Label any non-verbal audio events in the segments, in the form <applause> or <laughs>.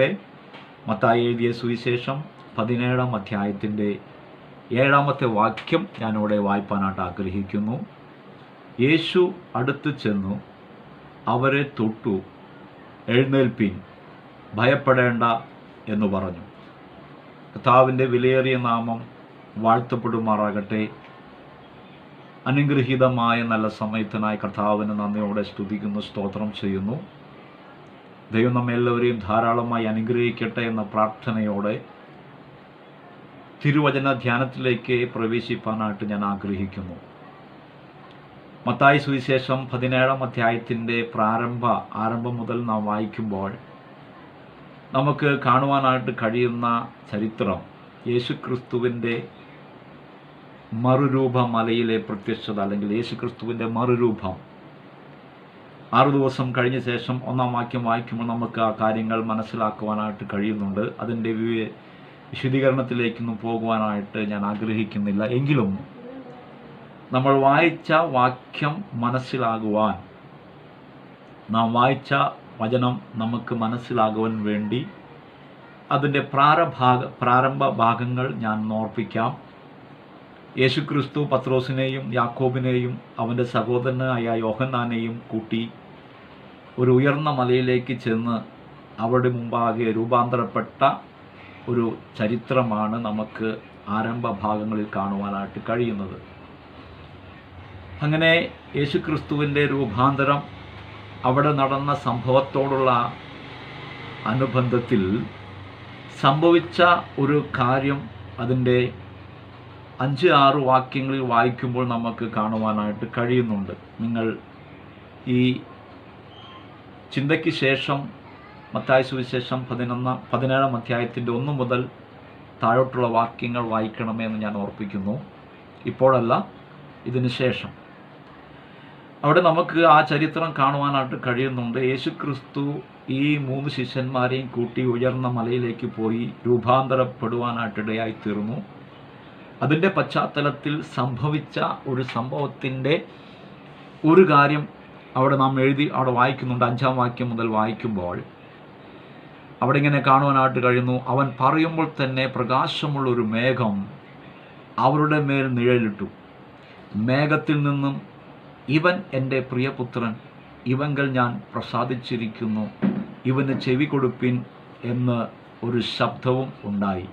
വായിക്കട്ടെ മത്തായി എഴുതിയ സുവിശേഷം പതിനേഴാം അധ്യായത്തിന്റെ ഏഴാമത്തെ വാക്യം ഞാനിവിടെ വായിപ്പാനായിട്ട് ആഗ്രഹിക്കുന്നു. യേശു അടുത്ത് ചെന്നു അവരെ തൊട്ടു എഴുന്നേൽപ്പിൻ ഭയപ്പെടേണ്ട എന്ന് പറഞ്ഞു. കർത്താവിന്റെ വിലയേറിയ നാമം വാഴ്ത്തപ്പെടുമാറാകട്ടെ. അനുഗ്രഹീതമായ നല്ല സമയത്തിനായി കർത്താവിന് നന്ദിയോടെ സ്തുതിക്കുന്നു സ്തോത്രം ചെയ്യുന്നു. ദൈവം നമ്മെല്ലാവരെയും ധാരാളമായി അനുഗ്രഹിക്കട്ടെ എന്ന പ്രാർത്ഥനയോടെ തിരുവചന ധ്യാനത്തിലേക്ക് പ്രവേശിപ്പാനായിട്ട് ഞാൻ ആഗ്രഹിക്കുന്നു. മത്തായി സുവിശേഷം പതിനേഴാം അധ്യായത്തിന്റെ പ്രാരംഭ ആരംഭം മുതൽ നാം വായിക്കുമ്പോൾ നമുക്ക് കാണുവാനായിട്ട് കഴിയുന്ന ചരിത്രം യേശുക്രിസ്തുവിന്റെ മറുരൂപ മലയിലെ പ്രത്യക്ഷത അല്ലെങ്കിൽ യേശുക്രിസ്തുവിന്റെ മറുരൂപം. ആറു ദിവസം കഴിഞ്ഞ ശേഷം ഒന്നാം വാക്യം വായിക്കുമ്പോൾ നമുക്ക് ആ കാര്യങ്ങൾ മനസ്സിലാക്കുവാനായിട്ട് കഴിയുന്നുണ്ട്. അതിന്റെ വിശദീകരണത്തിലേക്കൊന്നും പോകുവാനായിട്ട് ഞാൻ ആഗ്രഹിക്കുന്നില്ല. എങ്കിലും നമ്മൾ വായിച്ച വാക്യം മനസ്സിലാകുവാൻ നാം വായിച്ച വചനം നമുക്ക് മനസ്സിലാകുവാൻ വേണ്ടി അതിന്റെ പ്രാരഭാഗ പ്രാരംഭ ഭാഗങ്ങൾ ഞാൻ ഓർപ്പിക്കാം. യേശുക്രിസ്തു പത്രോസിനെയും യാക്കോബിനെയും അവന്റെ സഹോദരനായ യോഹന്നാനെയും കൂട്ടി ഒരു ഉയർന്ന മലയിലേക്ക് ചെന്ന് അവിടെ മുമ്പാകെ രൂപാന്തരപ്പെട്ട ഒരു ചരിത്രമാണ് നമുക്ക് ആരംഭ ഭാഗങ്ങളിൽ കാണുവാനായിട്ട് കഴിയുന്നത്. അങ്ങനെ യേശുക്രിസ്തുവിന്റെ രൂപാന്തരം അവിടെ നടന്ന സംഭവത്തോടുള്ള അനുബന്ധത്തിൽ സംഭവിച്ച ഒരു കാര്യം അതിന്റെ അഞ്ച് ആറ് വാക്യങ്ങളിൽ വായിക്കുമ്പോൾ നമുക്ക് കാണുവാനായിട്ട് കഴിയുന്നുണ്ട്. നിങ്ങൾ ഈ ചിന്തയ്ക്ക് ശേഷം മത്തായ സുവിശേഷം പതിനൊന്നാം പതിനേഴാം അധ്യായത്തിന്റെ ഒന്ന് മുതൽ താഴോട്ടുള്ള വാക്യങ്ങൾ വായിക്കണമേ എന്ന് ഞാൻ ഓർപ്പിക്കുന്നു. ഇപ്പോഴല്ല ഇതിന് ശേഷം. അവിടെ നമുക്ക് ആ ചരിത്രം കാണുവാനായിട്ട് കഴിയുന്നുണ്ട്. യേശുക്രിസ്തു ഈ മൂന്ന് ശിഷ്യന്മാരെയും കൂട്ടി ഉയർന്ന മലയിലേക്ക് പോയി രൂപാന്തരപ്പെടുവാനായിട്ടിടയായി തീർന്നു അതിന്റെ പശ്ചാത്തലത്തിൽ സംഭവിച്ച ഒരു സംഭവത്തിന്റെ ഒരു കാര്യം അവിടെ നാം എഴുതി അവിടെ വായിക്കുന്നുണ്ട്. അഞ്ചാം വാക്യം മുതൽ വായിക്കുമ്പോൾ അവിടെ ഇങ്ങനെ കാണുവാനായിട്ട് കഴിയുന്നു. അവൻ പറയുമ്പോൾ തന്നെ പ്രകാശമുള്ളൊരു മേഘം അവരുടെ മേൽ നിഴലിട്ടു. മേഘത്തിൽ നിന്നും ഇവൻ എന്റെ പ്രിയപുത്രൻ ഇവങ്കൽ ഞാൻ പ്രസാദിച്ചിരിക്കുന്നു ഇവന് ചെവി കൊടുപ്പിൻ എന്ന് ഒരു ശബ്ദവും ഉണ്ടായി.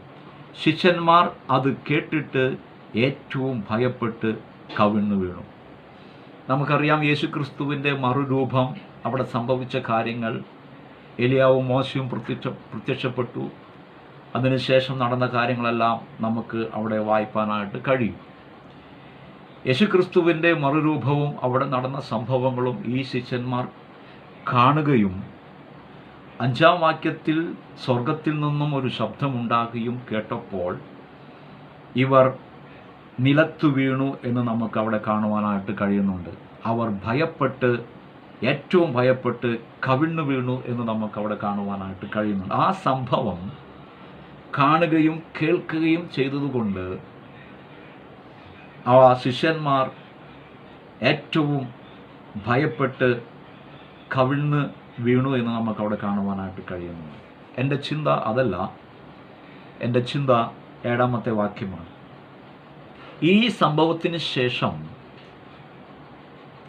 ശിഷ്യന്മാർ അത് കേട്ടിട്ട് ഏറ്റവും ഭയപ്പെട്ട് കവിണ്ണു വീണു. നമുക്കറിയാം യേശുക്രിസ്തുവിന്റെ മറുരൂപം അവിടെ സംഭവിച്ച കാര്യങ്ങൾ. എലിയാവും മോശവും പ്രത്യക്ഷ പ്രത്യക്ഷപ്പെട്ടു. അതിനുശേഷം നടന്ന കാര്യങ്ങളെല്ലാം നമുക്ക് അവിടെ വായിപ്പാനായിട്ട് കഴിയും. യേശുക്രിസ്തുവിന്റെ മറുരൂപവും അവിടെ നടന്ന സംഭവങ്ങളും ഈ ശിഷ്യന്മാർ കാണുകയും അഞ്ചാം വാക്യത്തിൽ സ്വർഗത്തിൽ നിന്നും ഒരു ശബ്ദമുണ്ടാകുകയും കേട്ടപ്പോൾ ഇവർ നിലത്തു വീണു എന്ന് നമുക്ക് അവിടെ കാണുവാനായിട്ട് കഴിയുന്നുണ്ട്. അവർ ഭയപ്പെട്ട് ഏറ്റവും ഭയപ്പെട്ട് കവിണ്ണു വീണു എന്ന് നമുക്ക് അവിടെ കാണുവാനായിട്ട് കഴിയുന്നുണ്ട്. ആ സംഭവം കാണുകയും കേൾക്കുകയും ചെയ്തതുകൊണ്ട് ആ ശിഷ്യന്മാർ ഏറ്റവും ഭയപ്പെട്ട് കവിണ്ണ് വീണു എന്ന് നമുക്ക് അവിടെ കാണുവാനായിട്ട് കഴിയുന്നു എന്റെ ചിന്ത അതല്ല. എന്റെ ചിന്ത ഏഴാമത്തെ വാക്യമാണ്. ഈ സംഭവത്തിന് ശേഷം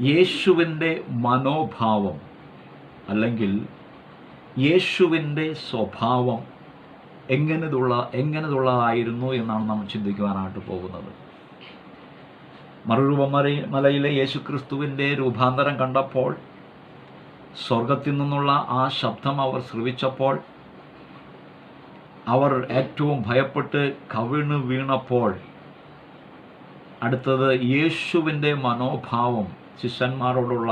യേശുവിന്റെ മനോഭാവം അല്ലെങ്കിൽ യേശുവിന്റെ സ്വഭാവം എങ്ങനെതുള്ള എങ്ങനെതുള്ളതായിരുന്നു എന്നാണ് നാം ചിന്തിക്കുവാനായിട്ട് പോകുന്നത്. മറുരൂപമറി മലയിലെ യേശുക്രിസ്തുവിന്റെ രൂപാന്തരം കണ്ടപ്പോൾ സ്വർഗത്തിൽ നിന്നുള്ള ആ ശബ്ദം അവർ ശ്രവിച്ചപ്പോൾ അവർ ഏറ്റവും ഭയപ്പെട്ട് കവിണ് വീണപ്പോൾ അടുത്തത് യേശുവിന്റെ മനോഭാവം ശിഷ്യന്മാരോടുള്ള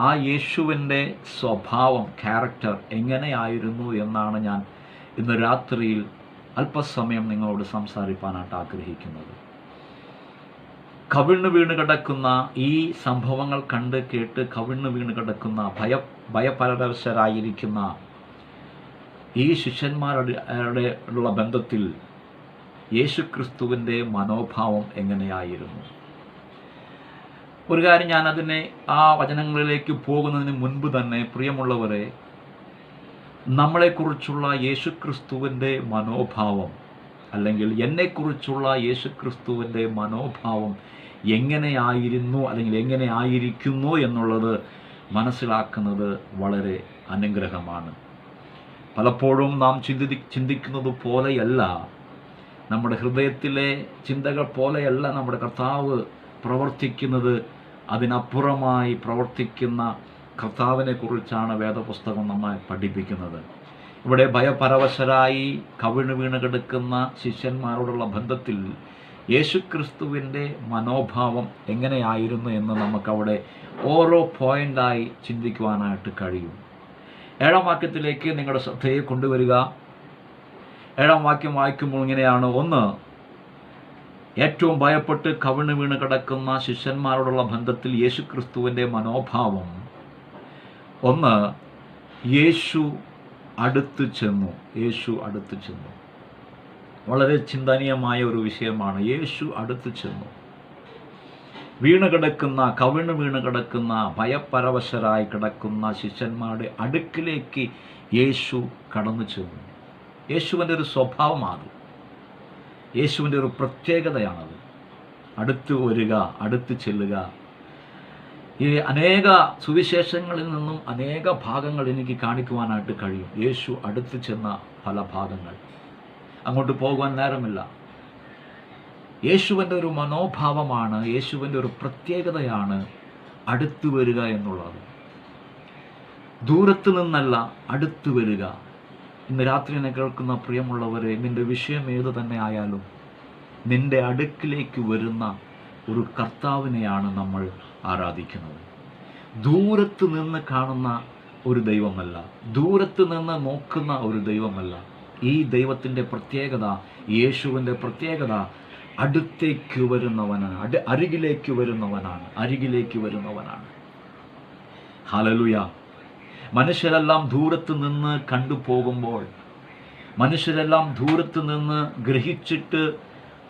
ആ യേശുവിന്റെ സ്വഭാവം ക്യാരക്ടർ എങ്ങനെയായിരുന്നു എന്നാണ് ഞാൻ ഇന്ന് രാത്രിയിൽ അല്പസമയം നിങ്ങളോട് സംസാരിക്കാനായിട്ട് ആഗ്രഹിക്കുന്നത്. കവിണ്ണു വീണ് കിടക്കുന്ന ഈ സംഭവങ്ങൾ കണ്ട് കേട്ട് കവിണ്ണു വീണ് കിടക്കുന്ന ഭയ ഭയപരവശരായിരിക്കുന്ന ഈ ശിഷ്യന്മാരുടെ ഉള്ള ബന്ധത്തിൽ യേശുക്രിസ്തുവിന്റെ മനോഭാവം എങ്ങനെയായിരുന്നു? ഒരു കാര്യം ഞാൻ അതിനെ ആ വചനങ്ങളിലേക്ക് പോകുന്നതിന് മുൻപ് തന്നെ പ്രിയമുള്ളവരെ നമ്മളെക്കുറിച്ചുള്ള യേശുക്രിസ്തുവിന്റെ മനോഭാവം അല്ലെങ്കിൽ എന്നെക്കുറിച്ചുള്ള യേശുക്രിസ്തുവിന്റെ മനോഭാവം എങ്ങനെയായിരുന്നു അല്ലെങ്കിൽ എങ്ങനെ ആയിരിക്കുന്നു എന്നുള്ളത് മനസ്സിലാക്കുന്നത് വളരെ അനുഗ്രഹമാണ്. പലപ്പോഴും നാം ചിന്തി ചിന്തിക്കുന്നത് പോലെയല്ല നമ്മുടെ ഹൃദയത്തിലെ ചിന്തകൾ പോലെയല്ല നമ്മുടെ കർത്താവ് പ്രവർത്തിക്കുന്നത്. അതിനപ്പുറമായി പ്രവർത്തിക്കുന്ന കർത്താവിനെ കുറിച്ചാണ് വേദപുസ്തകം നമ്മെ പഠിപ്പിക്കുന്നത്. ഇവിടെ ഭയപരവശരായി കവിണ് വീണ് കിടക്കുന്ന ശിഷ്യന്മാരോടുള്ള ബന്ധത്തിൽ യേശുക്രിസ്തുവിന്റെ മനോഭാവം എങ്ങനെയായിരുന്നു എന്ന് നമുക്കവിടെ ഓരോ പോയിന്റായി ചിന്തിക്കുവാനായിട്ട് കഴിയും. ഏഴാം വാക്യത്തിലേക്ക് നിങ്ങളുടെ ശ്രദ്ധയെ കൊണ്ടുവരിക. ഏഴാം വാക്യം വായിക്കുമ്പോൾ ഇങ്ങനെയാണ്. ഒന്ന് ഏറ്റവും ഭയപ്പെട്ട് കവിണ് വീണ് കിടക്കുന്ന ശിഷ്യന്മാരോടുള്ള ബന്ധത്തിൽ യേശു ക്രിസ്തുവിന്റെ മനോഭാവം. ഒന്ന് യേശു അടുത്ത് ചെന്നു. യേശു അടുത്ത് ചെന്നു. വളരെ ചിന്തനീയമായ ഒരു വിഷയമാണ്. യേശു അടുത്ത് ചെന്നു. വീണ് കിടക്കുന്ന കവിണ് വീണ് കിടക്കുന്ന ഭയപരവശരായി കിടക്കുന്ന ശിഷ്യന്മാരുടെ അടുക്കിലേക്ക് യേശു കടന്നു ചെന്നു. യേശുവിന്റെ ഒരു സ്വഭാവമാണ് യേശുവിന്റെ ഒരു പ്രത്യേകതയാണത്. അടുത്ത് വരിക അടുത്ത് ചെല്ലുക. ഈ അനേക സുവിശേഷങ്ങളിൽ നിന്നും അനേക ഭാഗങ്ങൾ എനിക്ക് കാണിക്കുവാനായിട്ട് കഴിയും. യേശു അടുത്ത് ചെന്ന പല ഭാഗങ്ങൾ. അങ്ങോട്ട് പോകുവാൻ നേരമില്ല. യേശുവിന്റെ ഒരു മനോഭാവമാണ് യേശുവിന്റെ ഒരു പ്രത്യേകതയാണ് അടുത്തു വരിക എന്നുള്ളത്. ദൂരത്ത് നിന്നല്ല അടുത്തു വരിക. ഇന്ന് രാത്രി എന്നെ കേൾക്കുന്ന പ്രിയമുള്ളവരെ നിന്റെ വിഷയം ഏത് തന്നെ ആയാലും നിന്റെ അടുക്കിലേക്ക് വരുന്ന ഒരു കർത്താവിനെയാണ് നമ്മൾ ആരാധിക്കുന്നത്. ദൂരത്ത് നിന്ന് കാണുന്ന ഒരു ദൈവമല്ല ദൂരത്ത് നിന്ന് നോക്കുന്ന ഒരു ദൈവമല്ല. ഈ ദൈവത്തിന്റെ പ്രത്യേകത യേശുവിന്റെ പ്രത്യേകത അടുത്തേക്ക് വരുന്നവനാണ് അട് അരികിലേക്ക് വരുന്നവനാണ് അരികിലേക്ക് വരുന്നവനാണ്. ഹലലുയ മനുഷ്യരെല്ലാം ദൂരത്ത് നിന്ന് കണ്ടു പോകുമ്പോൾ മനുഷ്യരെല്ലാം ദൂരത്ത് നിന്ന് ഗ്രഹിച്ചിട്ട്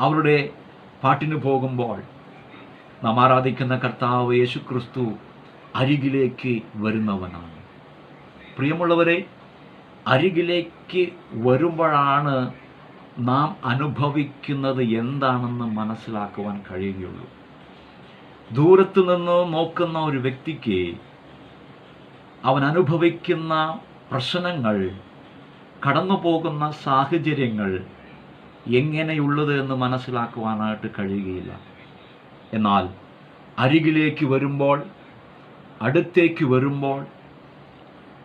അവരുടെ പാട്ടിന് പോകുമ്പോൾ നാം ആരാധിക്കുന്ന കർത്താവ് യേശു ക്രിസ്തു അരികിലേക്ക് വരുന്നവനാണ്. പ്രിയമുള്ളവരെ അരികിലേക്ക് വരുമ്പോഴാണ് നാം അനുഭവിക്കുന്നത് എന്താണെന്ന് മനസ്സിലാക്കുവാൻ കഴിയുകയുള്ളൂ. ദൂരത്തു നിന്ന് നോക്കുന്ന ഒരു വ്യക്തിക്ക് അവൻ അനുഭവിക്കുന്ന പ്രശ്നങ്ങൾ കടന്നു പോകുന്ന സാഹചര്യങ്ങൾ എങ്ങനെയുള്ളത് എന്ന് മനസ്സിലാക്കുവാനായിട്ട് കഴിയുകയില്ല. എന്നാൽ അരികിലേക്ക് വരുമ്പോൾ അടുത്തേക്ക് വരുമ്പോൾ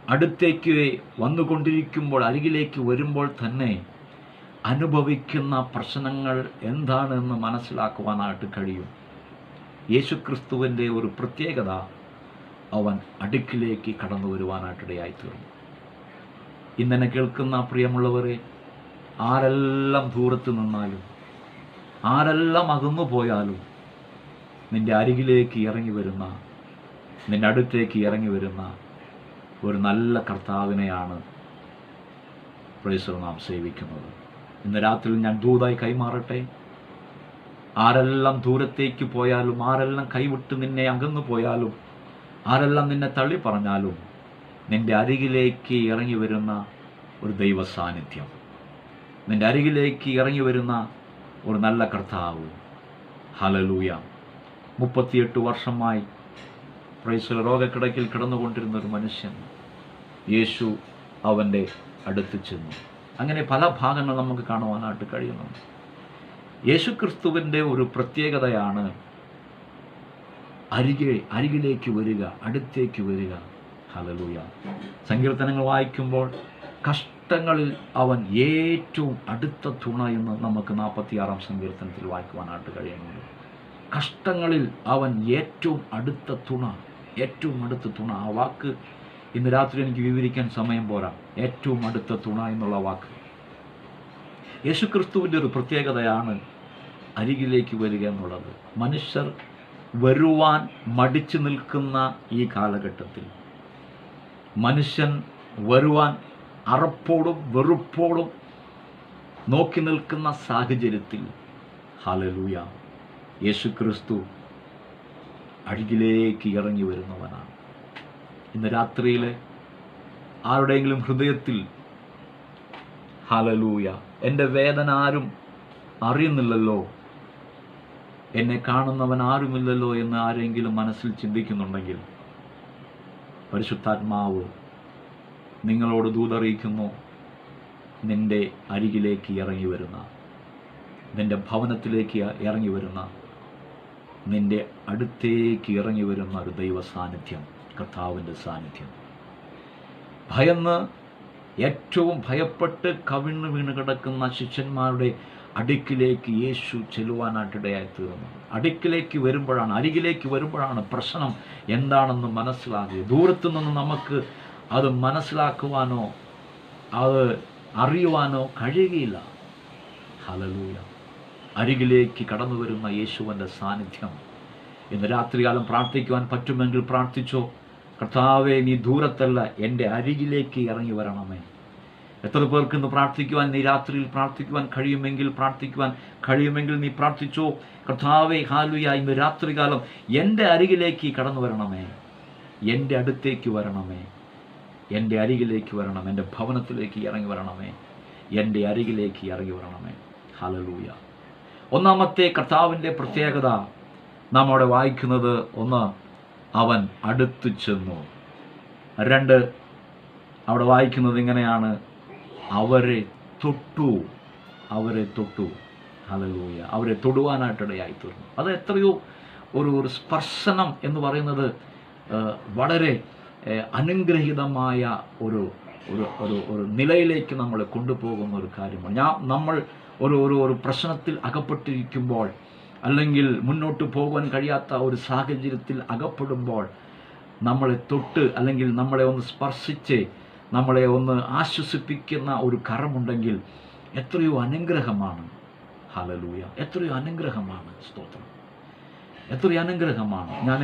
അടുത്തേക്ക് വന്നുകൊണ്ടിരിക്കുമ്പോൾ അരികിലേക്ക് വരുമ്പോൾ തന്നെ അനുഭവിക്കുന്ന പ്രശ്നങ്ങൾ എന്താണെന്ന് മനസ്സിലാക്കുവാനായിട്ട് കഴിയും. യേശുക്രിസ്തുവിന്റെ ഒരു പ്രത്യേകത അവൻ അടുക്കിലേക്ക് കടന്നു വരുവാനായിട്ടിടയായി തീർന്നു കേൾക്കുന്ന പ്രിയമുള്ളവരെ ആരെല്ലാം ദൂരത്ത് നിന്നാലും ആരെല്ലാം അകന്നു പോയാലും നിന്റെ അരികിലേക്ക് ഇറങ്ങി വരുന്ന നിന്റെ അടുത്തേക്ക് ഇറങ്ങി വരുന്ന ഒരു നല്ല കർത്താവിനെയാണ് പ്രൈസർ നാം സേവിക്കുന്നത്. ഇന്ന് രാത്രി ഞാൻ ദൂതായി കൈമാറട്ടെ. ആരെല്ലാം ദൂരത്തേക്ക് പോയാലും ആരെല്ലാം കൈവിട്ട് നിന്നെ അകന്നു പോയാലും ആരെല്ലാം നിന്നെ തള്ളി പറഞ്ഞാലും നിന്റെ അരികിലേക്ക് ഇറങ്ങി വരുന്ന ഒരു ദൈവ സാന്നിധ്യം നിന്റെ അരികിലേക്ക് ഇറങ്ങി വരുന്ന ഒരു നല്ല കർത്താവ്. ഹലലൂയ മുപ്പത്തിയെട്ട് വർഷമായി പ്രൈസൽ രോഗക്കിടക്കിൽ കിടന്നുകൊണ്ടിരുന്ന ഒരു മനുഷ്യൻ യേശു അവന്റെ അടുത്ത് ചെന്നു. അങ്ങനെ പല ഭാഗങ്ങൾ നമുക്ക് കാണുവാനായിട്ട് കഴിയുന്നുണ്ട്. യേശുക്രിസ്തുവിന്റെ ഒരു പ്രത്യേകതയാണ് അരികെ അരികിലേക്ക് വരിക അടുത്തേക്ക് വരിക. ഹലലൂയ സങ്കീർത്തനങ്ങൾ വായിക്കുമ്പോൾ കഷ്ടങ്ങളിൽ അവൻ ഏറ്റവും അടുത്ത തുണ എന്ന് നമുക്ക് നാൽപ്പത്തിയാറാം സങ്കീർത്തനത്തിൽ വായിക്കുവാനായിട്ട് കഴിയുന്നുണ്ട്. കഷ്ടങ്ങളിൽ അവൻ ഏറ്റവും അടുത്ത തുണ ഏറ്റവും അടുത്ത തുണ. ആ വാക്ക് ഇന്ന് രാത്രി എനിക്ക് വിവരിക്കാൻ സമയം പോരാ. ഏറ്റവും അടുത്ത തുണ എന്നുള്ള വാക്ക്. യേശുക്രിസ്തുവിന്റെ ഒരു പ്രത്യേകതയാണ് അരികിലേക്ക് വരിക എന്നുള്ളത്. മനുഷ്യർ വരുവാൻ മടിച്ചു നിൽക്കുന്ന ഈ കാലഘട്ടത്തിൽ മനുഷ്യൻ വരുവാൻ അറപ്പോടും വെറുപ്പോടും നോക്കി നിൽക്കുന്ന സാഹചര്യത്തിൽ ഹലലൂയ യേശുക്രിസ്തു അഴുകിലേക്ക് ഇറങ്ങി വരുന്നവനാണ്. ഇന്ന് രാത്രിയിൽ ആരുടെയെങ്കിലും ഹൃദയത്തിൽ ഹലലൂയ എന്റെ വേദന ആരും അറിയുന്നില്ലല്ലോ എന്നെ കാണുന്നവൻ ആരുമില്ലല്ലോ എന്ന് ആരെങ്കിലും മനസ്സിൽ ചിന്തിക്കുന്നുണ്ടെങ്കിൽ പരിശുദ്ധാത്മാവ് നിങ്ങളോട് ദൂതറിയിക്കുന്നു നിന്റെ അരികിലേക്ക് ഇറങ്ങി വരുന്ന നിന്റെ ഭവനത്തിലേക്ക് ഇറങ്ങി വരുന്ന നിന്റെ അടുത്തേക്ക് ഇറങ്ങി വരുന്ന ഒരു ദൈവ സാന്നിധ്യം കർത്താവിന്റെ സാന്നിധ്യം. ഭയന്ന് ഏറ്റവും ഭയപ്പെട്ട് കവിണ്ണ് വീണ് കിടക്കുന്ന ശിഷ്യന്മാരുടെ അടുക്കിലേക്ക് യേശു ചെല്ലുവാനായിട്ടിടയായി തീർന്നു. അടുക്കിലേക്ക് വരുമ്പോഴാണ് അരികിലേക്ക് വരുമ്പോഴാണ് പ്രശ്നം എന്താണെന്ന് മനസ്സിലാകുക ദൂരത്തു നിന്ന് നമുക്ക് അത് മനസ്സിലാക്കുവാനോ അത് അറിയുവാനോ കഴിയുകയില്ല. ഹലലൂയ അരികിലേക്ക് കടന്നു വരുന്ന യേശുവിന്റെ സാന്നിധ്യം. ഇന്ന് രാത്രികാലം പ്രാർത്ഥിക്കുവാൻ പറ്റുമെങ്കിൽ പ്രാർത്ഥിച്ചോ. കർത്താവെ നീ ദൂരത്തല്ല എന്റെ അരികിലേക്ക് ഇറങ്ങി വരണമേ. എത്ര പേർക്ക് ഇന്ന് പ്രാർത്ഥിക്കുവാൻ നീ രാത്രിയിൽ പ്രാർത്ഥിക്കുവാൻ കഴിയുമെങ്കിൽ പ്രാർത്ഥിക്കുവാൻ കഴിയുമെങ്കിൽ നീ പ്രാർത്ഥിച്ചോ? കർത്താവെ ഹാലുയ ഇന്ന് രാത്രികാലം എന്റെ അരികിലേക്ക് കടന്നു വരണമേ. എന്റെ അടുത്തേക്ക് വരണമേ. എന്റെ അരികിലേക്ക് വരണം. എന്റെ ഭവനത്തിലേക്ക് ഇറങ്ങി വരണമേ. എന്റെ അരികിലേക്ക് ഇറങ്ങി വരണമേ. ഹലലൂയ ഒന്നാമത്തെ കർത്താവിന്റെ പ്രത്യേകത നാം അവിടെ വായിക്കുന്നത് ഒന്ന് അവൻ അടുത്തു ചെന്നു. രണ്ട് അവിടെ വായിക്കുന്നത് ഇങ്ങനെയാണ്. അവരെ തൊട്ടു. അവരെ തൊട്ടു. ഹലലൂയ അവരെ തൊടുവാനായിട്ടിടയായി തീർന്നു അത് എത്രയോ ഒരു ഒരു സ്പർശനം എന്ന് പറയുന്നത് വളരെ അനുഗ്രഹീതമായ ഒരു ഒരു ഒരു ഒരു നിലയിലേക്ക് നമ്മളെ കൊണ്ടുപോകുന്ന ഒരു കാര്യമാണ്. ഞാൻ നമ്മൾ ഒരു ഒരു ഒരു പ്രശ്നത്തിൽ അകപ്പെട്ടിരിക്കുമ്പോൾ അല്ലെങ്കിൽ മുന്നോട്ട് പോകാൻ കഴിയാത്ത ഒരു സാഹചര്യത്തിൽ അകപ്പെടുമ്പോൾ നമ്മളെ തൊട്ട് അല്ലെങ്കിൽ നമ്മളെ ഒന്ന് സ്പർശിച്ച് നമ്മളെ ഒന്ന് ആശ്വസിപ്പിക്കുന്ന ഒരു കരമുണ്ടെങ്കിൽ എത്രയോ അനുഗ്രഹമാണ്. ഹലലൂയ എത്രയോ അനുഗ്രഹമാണ്. സ്തോത്രം. എത്രയോ അനുഗ്രഹമാണ്. ഞാൻ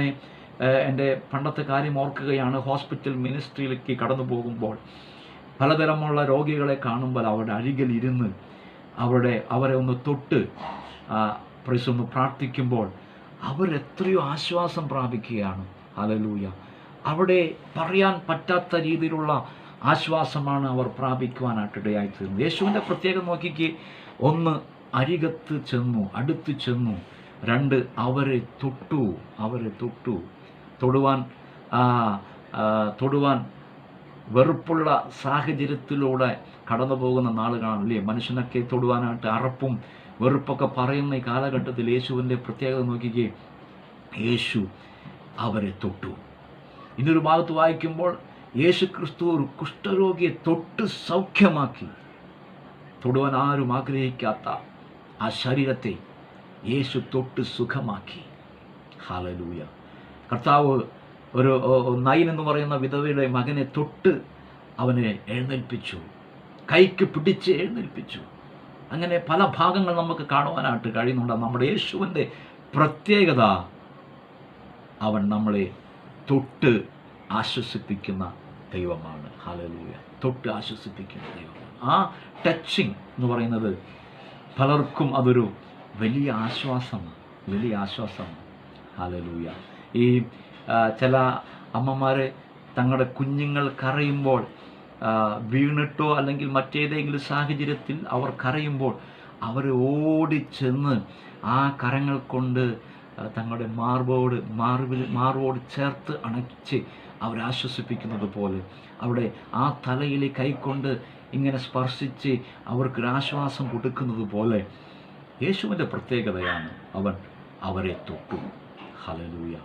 എന്റെ പണ്ടത്തെ കാര്യം ഓർക്കുകയാണ്. ഹോസ്പിറ്റൽ മിനിസ്ട്രിയിലേക്ക് കടന്നു പോകുമ്പോൾ പലതരമുള്ള രോഗികളെ കാണുമ്പോൾ അവരുടെ അരികിൽ ഇരുന്ന് അവരുടെ അവരെ ഒന്ന് തൊട്ട് പ്രസൊന്ന് പ്രാർത്ഥിക്കുമ്പോൾ അവരെത്രയോ ആശ്വാസം പ്രാപിക്കുകയാണ്. ഹലലൂയ അവിടെ പറയാൻ പറ്റാത്ത രീതിയിലുള്ള ആശ്വാസമാണ് അവർ പ്രാപിക്കുവാനായിട്ടിടയായി തീർന്നത് യേശുവിന്റെ പ്രത്യേകം നോക്കിക്ക് ഒന്ന് അരികത്ത് ചെന്നു അടുത്ത് ചെന്നു രണ്ട് അവരെ തൊട്ടു അവരെ തൊട്ടു. തൊടുവാൻ തൊടുവാൻ വെറുപ്പുള്ള സാഹചര്യത്തിലൂടെ കടന്നു പോകുന്ന നാളുകളാണ് അല്ലേ? മനുഷ്യനൊക്കെ തൊടുവാനായിട്ട് അറപ്പും വെറുപ്പൊക്കെ പറയുന്ന ഈ കാലഘട്ടത്തിൽ യേശുവിന്റെ പ്രത്യേകത നോക്കിക്കേ യേശു അവരെ തൊട്ടു. ഇന്നൊരു ഭാഗത്ത് വായിക്കുമ്പോൾ യേശു ക്രിസ്തു ഒരു കുഷ്ഠരോഗിയെ തൊട്ട് സൗഖ്യമാക്കി. തൊടുവാൻ ആരും ആഗ്രഹിക്കാത്ത ആ ശരീരത്തെ യേശു തൊട്ട് സുഖമാക്കി. ഹാലലൂയ കർത്താവ് ഒരു നയൻ എന്ന് പറയുന്ന വിധവയുടെ മകനെ തൊട്ട് അവനെ എഴുന്നേൽപ്പിച്ചു. കൈക്ക് പിടിച്ച് എഴുന്നേൽപ്പിച്ചു. അങ്ങനെ പല ഭാഗങ്ങൾ നമുക്ക് കാണുവാനായിട്ട് കഴിയുന്നുണ്ട്. നമ്മുടെ യേശുവിന്റെ പ്രത്യേകത അവൻ നമ്മളെ തൊട്ട് ആശ്വസിപ്പിക്കുന്ന ദൈവമാണ്. ഹലലൂയ തൊട്ട് ആശ്വസിപ്പിക്കുന്ന ദൈവമാണ്. ആ ടച്ചിങ് എന്ന് പറയുന്നത് പലർക്കും അതൊരു വലിയ ആശ്വാസമാണ്. വലിയ ആശ്വാസമാണ്. ഹലലൂയ ഈ ചില അമ്മമാരെ തങ്ങളുടെ കുഞ്ഞുങ്ങൾ കരയുമ്പോൾ വീണിട്ടോ അല്ലെങ്കിൽ മറ്റേതെങ്കിലും സാഹചര്യത്തിൽ അവർ കരയുമ്പോൾ അവർ ഓടിച്ചെന്ന് ആ കരങ്ങൾ കൊണ്ട് തങ്ങളുടെ മാർബോട് മാർബിൽ മാർബോട് ചേർത്ത് അണച്ച് അവരെ ആശ്വസിപ്പിക്കുന്നത് പോലെ അവിടെ ആ തലയിൽ കൈക്കൊണ്ട് ഇങ്ങനെ സ്പർശിച്ച് അവർക്ക് ആശ്വാസം കൊടുക്കുന്നത് പോലെ യേശുവിന്റെ പ്രത്യേകതയാണ് അവൻ അവരെ തൊട്ടു. ഹലലൂയ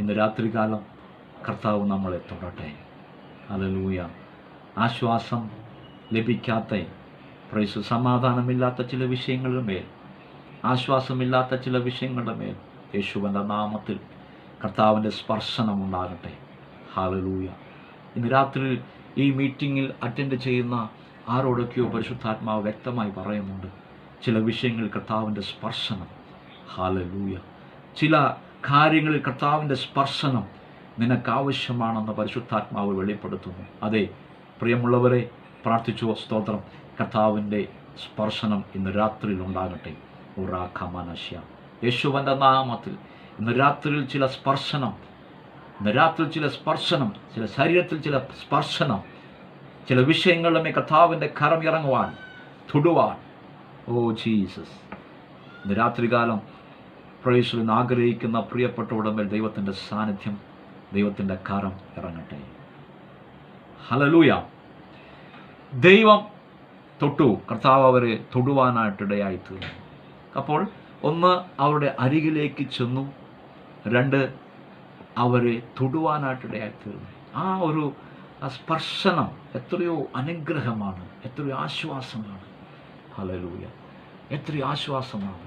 ഇന്ന് രാത്രികാലം കർത്താവ് നമ്മളെ തൊടട്ടെ. ഹലലൂയ ആശ്വാസം ലഭിക്കാത്ത പ്രൈസ് സമാധാനമില്ലാത്ത ചില വിഷയങ്ങളുടെ മേൽ ആശ്വാസമില്ലാത്ത ചില വിഷയങ്ങളുടെ മേൽ യേശുവിന്റെ നാമത്തിൽ കർത്താവിന്റെ സ്പർശനം ഉണ്ടാകട്ടെ. ഹാലലൂയ. ഇന്ന് രാത്രി ഈ മീറ്റിങ്ങിൽ അറ്റൻഡ് ചെയ്യുന്ന ആരോടൊക്കെയോ പരിശുദ്ധാത്മാവ് വ്യക്തമായി പറയുന്നുണ്ട്. ചില വിഷയങ്ങൾ കർത്താവിന്റെ സ്പർശനം. ഹാലലൂയ. ചില കാര്യങ്ങളിൽ കർത്താവിന്റെ സ്പർശനം നിനക്കാവശ്യമാണെന്ന് പരിശുദ്ധാത്മാവ് വെളിപ്പെടുത്തുന്നു. അതെ പ്രിയമുള്ളവരെ പ്രാർത്ഥിച്ചു സ്തോത്രം. കർത്താവിന്റെ സ്പർശനം ഇന്ന് രാത്രിയിൽ ഉണ്ടാകട്ടെ. ഉറാഖമനശ്യ യേശുവന്റെ നാമത്തിൽ ഇന്ന് രാത്രിയിൽ ചില സ്പർശനം ഇന്ന് രാത്രിയിൽ ചില സ്പർശനം ചില ശരീരത്തിൽ ചില സ്പർശനം ചില വിഷയങ്ങളിലുമേ കഥാവിന്റെ കരം ഇറങ്ങുവാൻ തൊടുവാൻ. O Jesus. ഇന്ന് രാത്രികാലം പ്രവേശനം ആഗ്രഹിക്കുന്ന പ്രിയപ്പെട്ട ഉടമേൽ ദൈവത്തിന്റെ സാന്നിധ്യം ദൈവത്തിന്റെ കരം ഇറങ്ങട്ടെ. ഹലലൂയ ദൈവം തൊട്ടു. കർത്താവ് അവരെ തൊടുവാനായിട്ടിടയായി തീർന്നു അപ്പോൾ ഒന്ന് അവരുടെ അരികിലേക്ക് ചെന്നു. രണ്ട് അവരെ തൊടുവാനായിട്ടിടയായി തീർന്നു ആ ഒരു സ്പർശനം എത്രയോ അനുഗ്രഹമാണ് എത്രയോ ആശ്വാസമാണ്. ഹലലൂയ എത്രയോ ആശ്വാസമാണ്.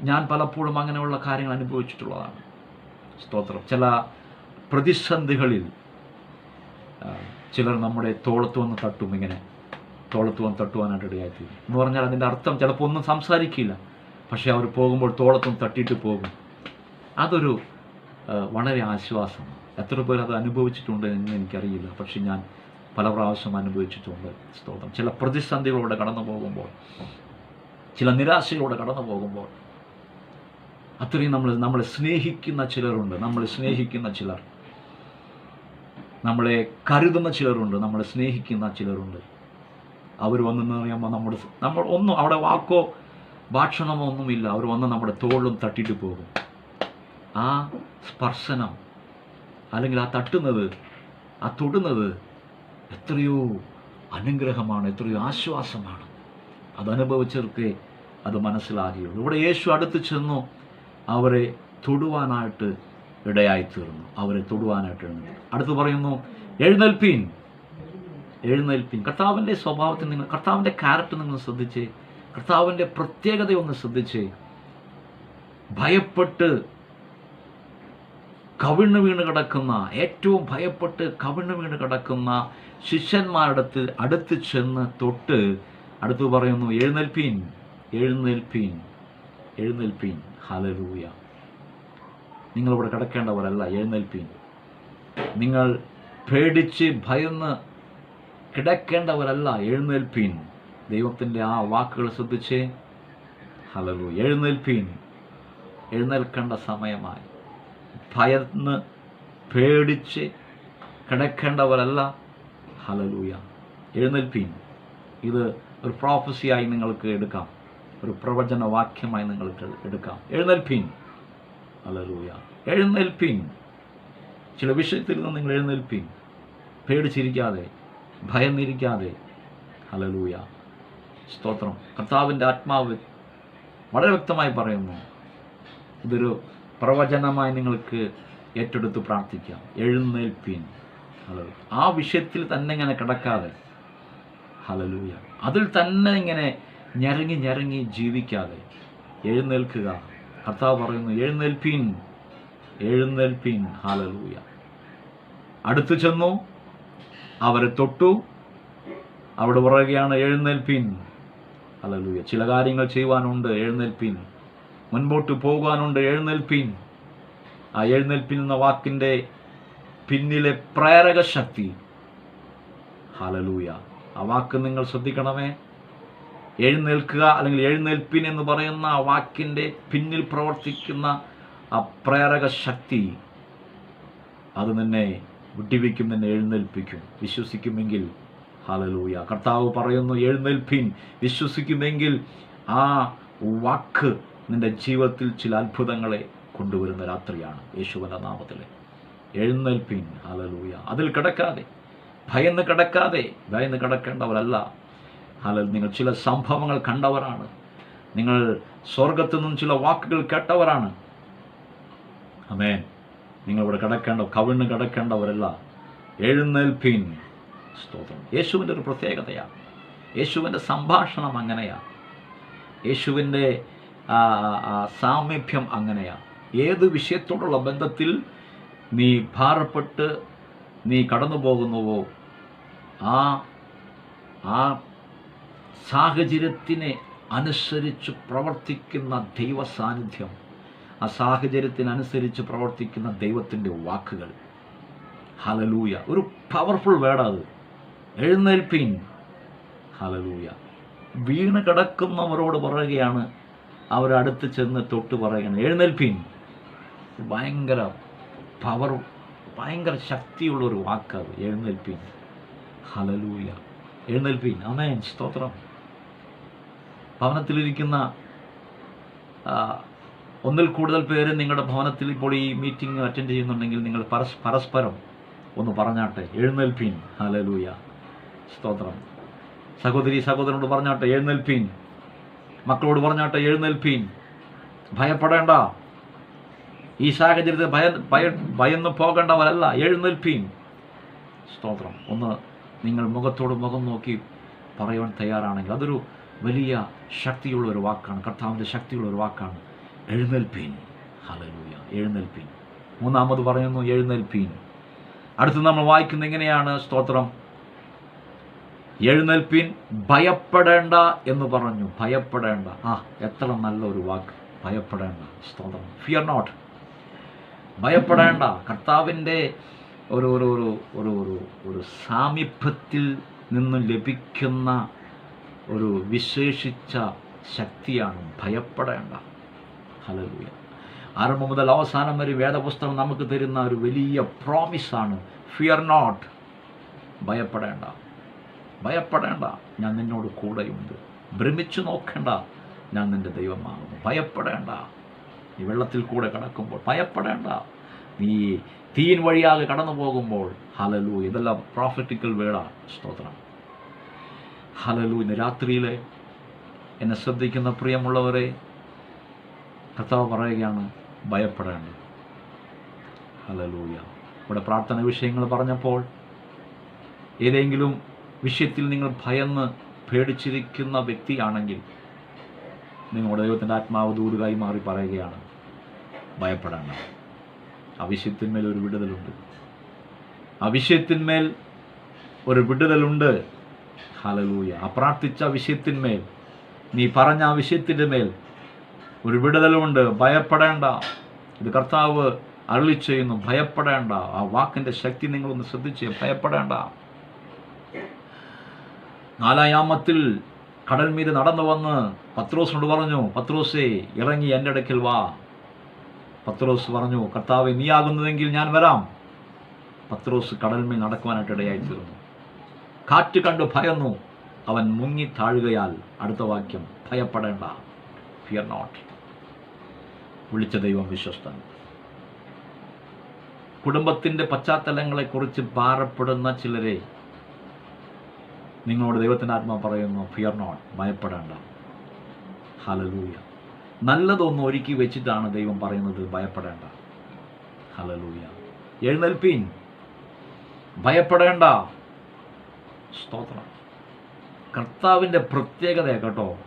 ഞാൻ പലപ്പോഴും അങ്ങനെയുള്ള കാര്യങ്ങൾ അനുഭവിച്ചിട്ടുള്ളതാണ്. സ്തോത്രം. ചില പ്രതിസന്ധികളിൽ ചിലർ നമ്മുടെ തോളത്ത് വന്ന് തട്ടും ഇങ്ങനെ. തോളത്ത് വന്ന് തട്ടുവാനായിട്ട് ഇടയായിത്തീരും എന്ന് പറഞ്ഞാൽ അതിന്റെ അർത്ഥം ചിലപ്പോൾ ഒന്നും സംസാരിക്കില്ല. പക്ഷേ അവർ പോകുമ്പോൾ തോളത്തും തട്ടിയിട്ട് പോകും. അതൊരു വളരെ ആശ്വാസമാണ്. എത്ര പേർ അത് അനുഭവിച്ചിട്ടുണ്ട് എന്ന് എനിക്കറിയില്ല. പക്ഷെ ഞാൻ പല പ്രാവശ്യം അനുഭവിച്ചിട്ടുണ്ട്. സ്തോത്രം. ചില പ്രതിസന്ധികളോടെ കടന്നു പോകുമ്പോൾ ചില നിരാശയിലൂടെ കടന്നു പോകുമ്പോൾ അത്രയും നമ്മൾ നമ്മളെ സ്നേഹിക്കുന്ന ചിലരുണ്ട്. നമ്മളെ സ്നേഹിക്കുന്ന ചിലർ. നമ്മളെ കരുതുന്ന ചിലരുണ്ട്. നമ്മളെ സ്നേഹിക്കുന്ന ചിലരുണ്ട്. അവർ വന്നെന്ന് പറയുമ്പോൾ നമ്മുടെ നമ്മൾ ഒന്നും അവിടെ വാക്കോ ഭാഷണമോ ഒന്നുമില്ല. അവർ വന്ന് നമ്മുടെ തോളും തട്ടിയിട്ട് പോകും. ആ സ്പർശനം അല്ലെങ്കിൽ ആ തട്ടുന്നത് ആ തൊടുന്നത് എത്രയോ അനുഗ്രഹമാണ് എത്രയോ ആശ്വാസമാണ്. അതനുഭവിച്ചവർക്കേ അത് മനസ്സിലാകുകയുള്ളൂ. ഇവിടെ യേശു അടുത്ത് ചെന്നു അവരെ തൊടുവാനായിട്ട് ഇടയായി തീർന്നു അവരെ തൊടുവാനായിട്ട് എഴുന്നേൽ അടുത്ത് പറയുന്നു എഴുന്നേൽപ്പീൻ. എഴുന്നേൽപ്പീൻ. കർത്താവിന്റെ സ്വഭാവത്തിൽ നിങ്ങൾ കർത്താവിന്റെ ക്യാരക്ടർ നിങ്ങൾ ശ്രദ്ധിച്ച് കർത്താവിന്റെ പ്രത്യേകതയൊന്ന് ശ്രദ്ധിച്ച്. ഭയപ്പെട്ട് കവിണ്ണ് വീണ് കിടക്കുന്ന ഏറ്റവും ഭയപ്പെട്ട് കവിണ് വീണ് കിടക്കുന്ന ശിഷ്യന്മാരുടെ അടുത്ത് ചെന്ന് തൊട്ട് അടുത്ത് പറയുന്നു എഴുന്നേൽപ്പീൻ എഴുന്നേൽപ്പീൻ എഴുന്നേൽപ്പീൻ. ഹലലൂയ നിങ്ങളിവിടെ കിടക്കേണ്ടവരല്ല എഴുന്നേൽപ്പീൻ. നിങ്ങൾ പേടിച്ച് ഭയന്ന് കിടക്കേണ്ടവരല്ല എഴുന്നേൽപ്പീൻ. ദൈവത്തിന്റെ ആ വാക്കുകൾ ശ്രദ്ധിച്ച്. ഹലലു എഴുന്നേൽപ്പീൻ. എഴുന്നേൽക്കേണ്ട സമയമായി. ഭയന്ന് പേടിച്ച് കിടക്കേണ്ടവരല്ല. ഹലലൂയ എഴുന്നേൽപ്പീൻ. ഇത് ഒരു പ്രോഫസിയായി നിങ്ങൾക്ക് എടുക്കാം. ഒരു പ്രവചന വാക്യമായി നിങ്ങൾക്ക് എടുക്കാം. എഴുന്നേൽപ്പീൻ. ഹലലൂയ എഴുന്നേൽപ്പീൻ. ചില വിഷയത്തിൽ നിന്ന് നിങ്ങൾ എഴുന്നേൽപ്പീൻ. പേടിച്ചിരിക്കാതെ ഭയന്നിരിക്കാതെ. ഹലലൂയ സ്തോത്രം. കർത്താവിന്റെ ആത്മാവ് വളരെ വ്യക്തമായി പറയുന്നു. ഇതൊരു പ്രവചനമായി നിങ്ങൾക്ക് ഏറ്റെടുത്ത് പ്രാർത്ഥിക്കാം. എഴുന്നേൽപ്പീൻ. ഹലോ ആ വിഷയത്തിൽ തന്നെ ഇങ്ങനെ കിടക്കാതെ. ഹലലൂയ അതിൽ തന്നെ ഇങ്ങനെ ഞരങ്ങി ഞരങ്ങി ജീവിക്കാതെ. എഴുന്നേൽക്കുക. കർത്താവ് പറയുന്നു എഴുന്നേൽപ്പീൻ. എഴുന്നേൽപ്പീൻ. ഹലലൂയ അടുത്തു ചെന്നു. അവരെ തൊട്ടു. അവിടെ പറയുകയാണ് എഴുന്നേൽപ്പീൻ. ഹലലൂയ ചില കാര്യങ്ങൾ ചെയ്യുവാനുണ്ട്. എഴുന്നേൽപ്പീൻ. മുൻപോട്ട് പോകാനുണ്ട് എഴുന്നേൽപ്പീൻ. ആ എഴുന്നേൽപ്പിൻ എന്ന വാക്കിന്റെ പിന്നിലെ പ്രേരക ശക്തി. ഹലലൂയ ആ വാക്ക് നിങ്ങൾ ശ്രദ്ധിക്കണമേ. എഴുന്നേൽക്കുക അല്ലെങ്കിൽ എഴുന്നേൽപ്പിൻ എന്ന് പറയുന്ന ആ വാക്കിന്റെ പിന്നിൽ പ്രവർത്തിക്കുന്ന ആ പ്രേരക ശക്തി അത് നിന്നെ വിട്ടിവയ്ക്കും നിന്നെ എഴുന്നേൽപ്പിക്കും. വിശ്വസിക്കുമെങ്കിൽ ഹലലൂയ കർത്താവ് പറയുന്നു എഴുന്നേൽപ്പിൻ. വിശ്വസിക്കുമെങ്കിൽ ആ വാക്ക് നിന്റെ ജീവിതത്തിൽ ചില അത്ഭുതങ്ങളെ കൊണ്ടുവരുന്ന രാത്രിയാണ് യേശുവിന്റെ നാമത്തിൽ എഴുന്നേൽപ്പിൻ ഹലലൂയ അതിൽ കിടക്കാതെ ഭയന്ന് കിടക്കാതെ ഭയന്ന് കിടക്കേണ്ടവരല്ല. ഹലൽ നിങ്ങൾ ചില സംഭവങ്ങൾ കണ്ടവരാണ്. നിങ്ങൾ സ്വർഗത്തു നിന്നും ചില വാക്കുകൾ കേട്ടവരാണ്. അമേൻ നിങ്ങളിവിടെ കിടക്കേണ്ട കവിണ്ണ് കിടക്കേണ്ടവരല്ല. എഴുന്നേൽപ്പിൻ. സ്തോത്രം. യേശുവിന്റെ ഒരു പ്രത്യേകതയാണ് യേശുവിന്റെ സംഭാഷണം അങ്ങനെയാണ് യേശുവിന്റെ സാമീപ്യം അങ്ങനെയാണ്. ഏത് വിഷയത്തോടുള്ള ബന്ധത്തിൽ നീ ഭാരപ്പെട്ട് നീ കടന്നു പോകുന്നുവോ ആ ആ സാഹചര്യത്തിനെ അനുസരിച്ച് പ്രവർത്തിക്കുന്ന ദൈവ സാന്നിധ്യം ആ സാഹചര്യത്തിനനുസരിച്ച് പ്രവർത്തിക്കുന്ന ദൈവത്തിന്റെ വാക്കുകൾ. ഹലലൂയ ഒരു പവർഫുൾ വേടാത് എഴുന്നേൽപ്പീൻ. ഹലലൂയ വീണ് കിടക്കുന്നവരോട് പറയുകയാണ് അവരടുത്ത് ചെന്ന് തൊട്ട് പറയുകയാണ് എഴുന്നേൽപ്പീൻ. ഭയങ്കര പവർ ഭയങ്കര ശക്തിയുള്ള ഒരു വാക്കത് എഴുന്നേൽപ്പീൻ. ഹലലൂയ എഴുന്നേൽപ്പീൻ. അമേൻ സ്തോത്രം. ഭവനത്തിലിരിക്കുന്ന ഒന്നിൽ കൂടുതൽ പേര് നിങ്ങളുടെ ഭവനത്തിൽ ഇപ്പോൾ ഈ മീറ്റിംഗ് അറ്റൻഡ് ചെയ്യുന്നുണ്ടെങ്കിൽ നിങ്ങൾ പരസ് പരസ്പരം ഒന്ന് പറഞ്ഞാട്ടെ. എഴുന്നേൽപ്പീൻ. ഹലലൂയ സ്തോത്രം. സഹോദരി സഹോദരനോട് പറഞ്ഞാട്ടെ എഴുന്നേൽപ്പീൻ. മക്കളോട് പറഞ്ഞാട്ടെ എഴുന്നേൽപ്പീൻ. ഭയപ്പെടേണ്ട. ഈ സാഹചര്യത്തിൽ ഭയ ഭയ ഭയന്ന് പോകേണ്ടവരല്ല എഴുന്നേൽപ്പീൻ. സ്തോത്രം. ഒന്ന് നിങ്ങൾ മുഖത്തോട് മുഖം നോക്കി പറയുവാൻ തയ്യാറാണെങ്കിൽ അതൊരു വലിയ ശക്തിയുള്ള ഒരു വാക്കാണ്. കർത്താവിന്റെ ശക്തിയുള്ള ഒരു വാക്കാണ്. എഴുന്നേൽപ്പീൻ. ഹലലൂയ എഴുന്നേൽപ്പീൻ. മൂന്നാമത് പറയുന്നു എഴുന്നേൽപ്പീൻ. അടുത്ത് നമ്മൾ വായിക്കുന്ന എങ്ങനെയാണ്? സ്തോത്രം. എഴുന്നേൽപ്പീൻ ഭയപ്പെടേണ്ട എന്ന് പറഞ്ഞു. ഭയപ്പെടേണ്ട. ആ എത്ര നല്ല ഒരു വാക്ക്. ഭയപ്പെടേണ്ട. സ്തോത്രം. ഫിയർ നോട്ട് ഭയപ്പെടേണ്ട. കർത്താവിന്റെ ഒരു ഒരു ഒരു ഒരു ഒരു ഒരു സാമീപ്യത്തിൽ നിന്നും ലഭിക്കുന്ന ഒരു വിശേഷിച്ച ശക്തിയാണ് ഭയപ്പെടേണ്ട. ഹലലൂയ ആരംഭം മുതൽ അവസാനം വരെ വേദപുസ്തകം നമുക്ക് തരുന്ന ഒരു വലിയ പ്രോമിസാണ് ഫിയർ നോട്ട് ഭയപ്പെടേണ്ട. ഭയപ്പെടേണ്ട. ഞാൻ നിന്നോട് കൂടെയുണ്ട്. ഭ്രമിച്ചു നോക്കേണ്ട. ഞാൻ നിന്റെ ദൈവമാകുന്നു ഭയപ്പെടേണ്ട. ഈ വെള്ളത്തിൽ കൂടെ കടക്കുമ്പോൾ ഭയപ്പെടേണ്ട. നീ തീൻ വഴിയാകെ കടന്നു പോകുമ്പോൾ ഹലലു ഇതെല്ലാം പ്രോഫിറ്റിക്കൽ വേട. സ്തോത്രം. ഹലലു ഇന്ന് രാത്രിയിലെ എന്നെ ശ്രദ്ധിക്കുന്ന പ്രിയമുള്ളവരെ കർത്താവ് പറയുകയാണ് ഭയപ്പെടേണ്ടത് ഹലലൂയ ഇവിടെ പ്രാർത്ഥന വിഷയങ്ങൾ പറഞ്ഞപ്പോൾ ഏതെങ്കിലും വിഷയത്തിൽ നിങ്ങൾ ഭയന്ന് പേടിച്ചിരിക്കുന്ന വ്യക്തിയാണെങ്കിൽ നിങ്ങളുടെ ദൈവത്തിന്റെ ആത്മാവ് ദൂരുകായി മാറി പറയുകയാണ്. ഭയപ്പെടാണ് ആ വിഷയത്തിന്മേൽ ഒരു വിടുതലുണ്ട്. ആ വിഷയത്തിന്മേൽ ഒരു വിടുതലുണ്ട്. ഹലലൂയ ആ പ്രാർത്ഥിച്ച വിഷയത്തിന്മേൽ നീ പറഞ്ഞ ആ വിഷയത്തിന്റെ മേൽ ഒരു വിടുതലുമുണ്ട് ഭയപ്പെടേണ്ട. ഇത് കർത്താവ് അരുളി ചെയ്യുന്നു. ഭയപ്പെടേണ്ട. ആ വാക്കിന്റെ ശക്തി നിങ്ങളൊന്ന് ശ്രദ്ധിച്ച്. ഭയപ്പെടേണ്ട. നാലായാമത്തിൽ കടൽ മീത് നടന്നു വന്ന് പത്രോസിനോട് പറഞ്ഞു പത്രോസേ ഇറങ്ങി എന്റെ അടുക്കൽ വാ. പത്രോസ് പറഞ്ഞു കർത്താവ് നീ ആകുന്നതെങ്കിൽ ഞാൻ വരാം. പത്രോസ് കടൽമേൽ നടക്കുവാനായിട്ട് ഇടയായി തീർന്നു. കാറ്റ് കണ്ടു ഭയന്നു. അവൻ മുങ്ങി താഴുകയാൽ അടുത്ത വാക്യം ഭയപ്പെടേണ്ട ഫിയർ നോട്ട്. വിളിച്ച ദൈവം വിശ്വസ്തൻ. കുടുംബത്തിന്റെ പശ്ചാത്തലങ്ങളെക്കുറിച്ച് ഭാരപ്പെടുന്ന ചിലരെ നിങ്ങളോട് ദൈവത്തിന്റെ ആത്മാ പറയുന്നു ഫിയർ നോട്ട് ഭയപ്പെടേണ്ട. ഹലലൂയ നല്ലതൊന്ന് ഒരുക്കി വെച്ചിട്ടാണ് ദൈവം പറയുന്നത് ഭയപ്പെടേണ്ട. ഹലലൂയ എഴുന്നേൽപ്പീൻ. ഭയപ്പെടേണ്ട. സ്തോത്രം. കർത്താവിന്റെ പ്രത്യേകത കേട്ടോ.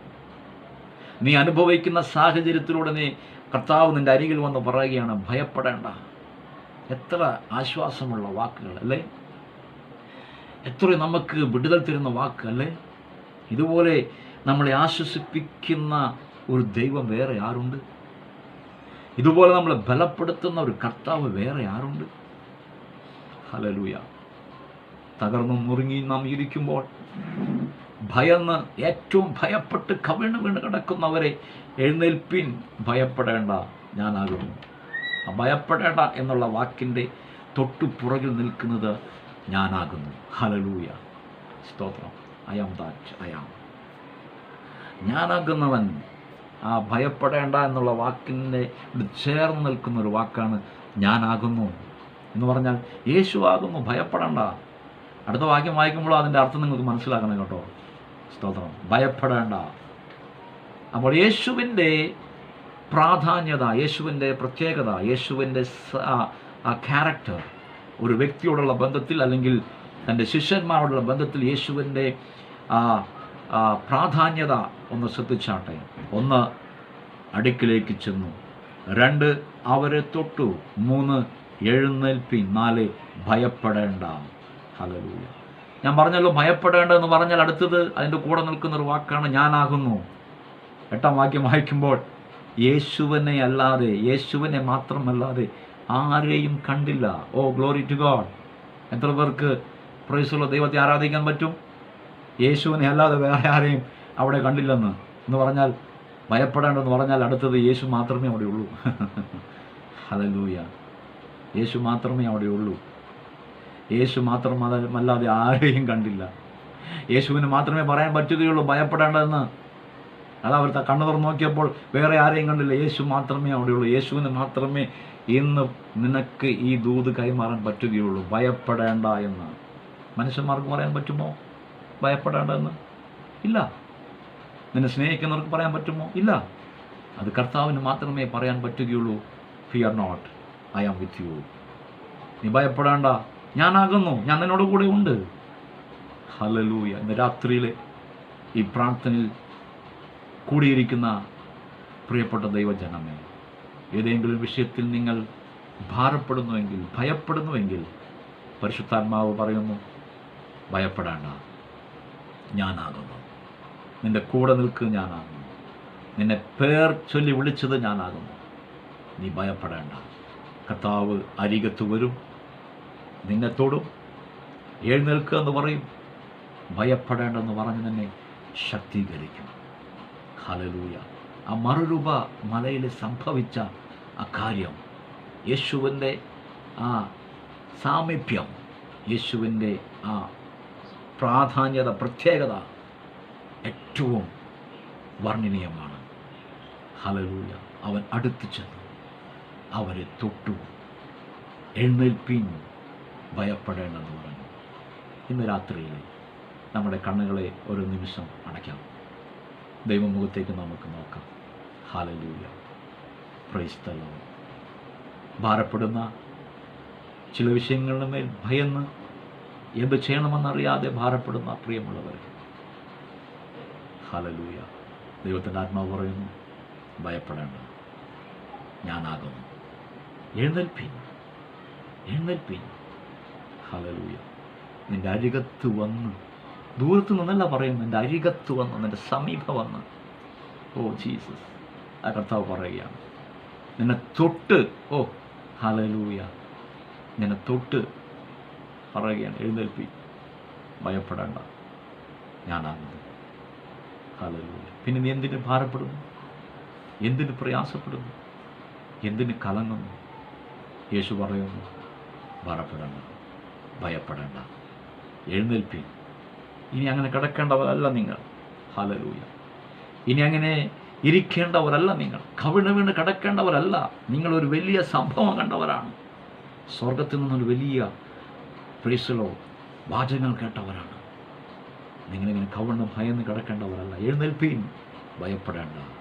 നീ അനുഭവിക്കുന്ന സാഹചര്യത്തിലൂടെ നീ കർത്താവ് നിന്റെ അരികിൽ വന്ന് പറയുകയാണ് ഭയപ്പെടേണ്ട. എത്ര ആശ്വാസമുള്ള വാക്കുകൾ അല്ലേ? എത്ര നമുക്ക് വിടുതൽ തരുന്ന വാക്ക് അല്ലേ ഇതുപോലെ നമ്മളെ ആശ്വസിപ്പിക്കുന്ന ഒരു ദൈവം വേറെ ആരുണ്ട്? ഇതുപോലെ നമ്മളെ ബലപ്പെടുത്തുന്ന ഒരു കർത്താവ് വേറെ ആരുണ്ട്? ഹലലൂയ തകർന്നു മുറുങ്ങി നാം ഇരിക്കുമ്പോൾ ഭയന്ന് ഏറ്റവും ഭയപ്പെട്ട് കവിണ് വീണ് കിടക്കുന്നവരെ എഴുന്നേൽപ്പിൻ. ഭയപ്പെടേണ്ട ഞാനാകുന്നു. ഭയപ്പെടേണ്ട എന്നുള്ള വാക്കിന്റെ തൊട്ടു പുറകിൽ നിൽക്കുന്നത് ഞാനാകുന്നു. ഹലലൂയ സ്തോത്രം. I am that I am ഞാനാകുന്നവൻ. ആ ഭയപ്പെടേണ്ട എന്നുള്ള വാക്കിന്റെ ചേർന്ന് നിൽക്കുന്ന ഒരു വാക്കാണ് ഞാനാകുന്നു എന്ന് പറഞ്ഞാൽ യേശു ആകുന്നു ഭയപ്പെടേണ്ട. അടുത്ത വാക്യം വായിക്കുമ്പോൾ അതിന്റെ അർത്ഥം നിങ്ങൾക്ക് മനസ്സിലാക്കണം കേട്ടോ. സ്തോത്രം. ഭയപ്പെടേണ്ട. അപ്പോൾ യേശുവിന്റെ പ്രാധാന്യത യേശുവിന്റെ പ്രത്യേകത യേശുവിന്റെ ക്യാരക്ടർ ഒരു വ്യക്തിയോടുള്ള ബന്ധത്തിൽ അല്ലെങ്കിൽ തന്റെ ശിഷ്യന്മാരോടുള്ള ബന്ധത്തിൽ യേശുവിന്റെ ആ പ്രാധാന്യത ഒന്ന് ശ്രദ്ധിച്ചാട്ടെ. ഒന്ന് അടുക്കിലേക്ക് ചെന്നു. രണ്ട് അവരെ തൊട്ടു. മൂന്ന് എഴുന്നേൽപ്പി. നാല് ഭയപ്പെടേണ്ട. ഹലലൂയ ഞാൻ പറഞ്ഞല്ലോ ഭയപ്പെടേണ്ട എന്ന് പറഞ്ഞാൽ അടുത്തത് അതിന്റെ കൂടെ നിൽക്കുന്ന ഒരു വാക്കാണ് ഞാനാകുന്നു. എട്ടാം വാക്യം വായിക്കുമ്പോൾ യേശുവിനെ അല്ലാതെ യേശുവിനെ മാത്രമല്ലാതെ ആരെയും കണ്ടില്ല. ഓ ഗ്ലോറി ടു ഗോഡ് എത്ര പേർക്ക് പ്രൈസുള്ള ദൈവത്തെ ആരാധിക്കാൻ പറ്റും? യേശുവിനെ അല്ലാതെ വേറെ ആരെയും അവിടെ കണ്ടില്ലെന്ന്. എന്ന് പറഞ്ഞാൽ ഭയപ്പെടേണ്ടെന്ന് പറഞ്ഞാൽ അടുത്തത് യേശു മാത്രമേ അവിടെ ഉള്ളൂ. <laughs> ഹലലൂയ യേശു മാത്രമേ അവിടെ ഉള്ളൂ. യേശു മാത്രം അല്ലാതെ ആരെയും കണ്ടില്ല. യേശുവിന് മാത്രമേ പറയാൻ പറ്റുകയുള്ളൂ ഭയപ്പെടേണ്ടതെന്ന്. അത് അവർ കണ്ണു തുറന്ന് നോക്കിയപ്പോൾ വേറെ ആരെയും കണ്ടില്ല. യേശു മാത്രമേ അവിടെയുള്ളൂ യേശുവിന് മാത്രമേ ഇന്ന് നിനക്ക് ഈ ദൂത് കൈമാറാൻ പറ്റുകയുള്ളൂ. ഭയപ്പെടേണ്ട എന്ന്. മനുഷ്യന്മാർക്ക് പറയാൻ പറ്റുമോ? ഭയപ്പെടേണ്ടതെന്ന് ഇല്ല. നിന്നെ സ്നേഹിക്കുന്നവർക്ക് പറയാൻ പറ്റുമോ? ഇല്ല. അത് കർത്താവിന് മാത്രമേ പറയാൻ പറ്റുകയുള്ളൂ. Fear not I am with you നീ ഭയപ്പെടേണ്ട. ഞാനാകുന്നു. ഞാൻ നിന്നോട് കൂടെ ഉണ്ട്. ഹലലൂയ ഇന്ന് രാത്രിയിൽ ഈ പ്രാർത്ഥനയിൽ കൂടിയിരിക്കുന്ന പ്രിയപ്പെട്ട ദൈവജനമേ ഏതെങ്കിലും വിഷയത്തിൽ നിങ്ങൾ ഭാരപ്പെടുന്നുവെങ്കിൽ ഭയപ്പെടുന്നുവെങ്കിൽ പരിശുദ്ധാത്മാവ് പറയുന്നു ഭയപ്പെടേണ്ട ഞാനാകുന്നു. നിന്റെ കൂടെ നിൽക്ക് ഞാനാകുന്നു. നിന്നെ പേർ ചൊല്ലി വിളിച്ചത് ഞാനാകുന്നു. നീ ഭയപ്പെടേണ്ട. കർത്താവ് അരികത്ത് വരും. നിന്നെ തൊടും. എഴുന്നേൽക്കുക എന്ന് പറയും. ഭയപ്പെടേണ്ടെന്ന് പറഞ്ഞ് നിന്നെ ശക്തീകരിക്കും. ഹലലൂയ ആ മറുരൂപ മലയിൽ സംഭവിച്ച ആ കാര്യം. യേശുവിന്റെ ആ സാമീപ്യം യേശുവിന്റെ ആ പ്രാധാന്യത പ്രത്യേകത ഏറ്റവും വർണനീയമാണ്. ഹലലൂയ അവൻ അടുത്തു ചെന്നു. അവരെ തൊട്ടു. എഴുന്നേൽപ്പീൻ ഭയപ്പെടേണ്ടെന്ന് പറഞ്ഞു. ഇന്ന് രാത്രിയിൽ നമ്മുടെ കണ്ണുകളെ ഒരു നിമിഷം അടയ്ക്കാം. ദൈവമുഖത്തേക്ക് നമുക്ക് നോക്കാം. ഹാലലൂയ. പ്രൈസ്തലോ ഭാരപ്പെടുന്ന ചില വിഷയങ്ങളുടെ മേൽ ഭയന്ന് എന്ത് ചെയ്യണമെന്നറിയാതെ ഭാരപ്പെടുന്ന പ്രിയമുള്ളവർ ഹാലലൂയ ദൈവത്തിന്റെ ആത്മാവ് പറയുന്നു ഭയപ്പെടേണ്ട. ഞാനാകുന്നു. എഴുന്നേൽപ്പി എഴുന്നേൽപ്പി ഹലലൂയ നിന്റെ അരികത്ത് വന്ന് ദൂരത്ത് നിന്നല്ല പറയുന്നു നിന്റെ അരികത്ത് വന്ന് നിന്റെ സമീപം വന്ന്. ഓ ജീസസ് ആ കർത്താവ് പറയുകയാണ്. നിന്നെ തൊട്ട് ഓ ഹലലൂയ നിന്നെ തൊട്ട് പറയുകയാണ്. എഴുന്നേൽപ്പി. ഭയപ്പെടേണ്ട. ഞാനാകുന്നത് ഹലലൂയ പിന്നെ നീ എന്തിന് ഭാരപ്പെടുന്നു? എന്തിന് പ്രയാസപ്പെടുന്നു? എന്തിന് കലങ്ങുന്നു? യേശു പറയുന്നു ഭാരപ്പെടേണ്ട. ഭയപ്പെടേണ്ട. എഴുന്നേൽപ്പി. ഇനി അങ്ങനെ കിടക്കേണ്ടവരല്ല നിങ്ങൾ. ഹലലൂയ ഇനി അങ്ങനെ ഇരിക്കേണ്ടവരല്ല നിങ്ങൾ. കവിണ് വീണ് കിടക്കേണ്ടവരല്ല. നിങ്ങളൊരു വലിയ സംഭവം കണ്ടവരാണ്. സ്വർഗത്തിൽ നിന്നൊരു വലിയ പ്രീസിലോ വാചകങ്ങൾ കേട്ടവരാണ്. നിങ്ങളിങ്ങനെ കവിണ് ഭയന്ന് കിടക്കേണ്ടവരല്ല. എഴുന്നേൽപ്പീൻ ഭയപ്പെടേണ്ട.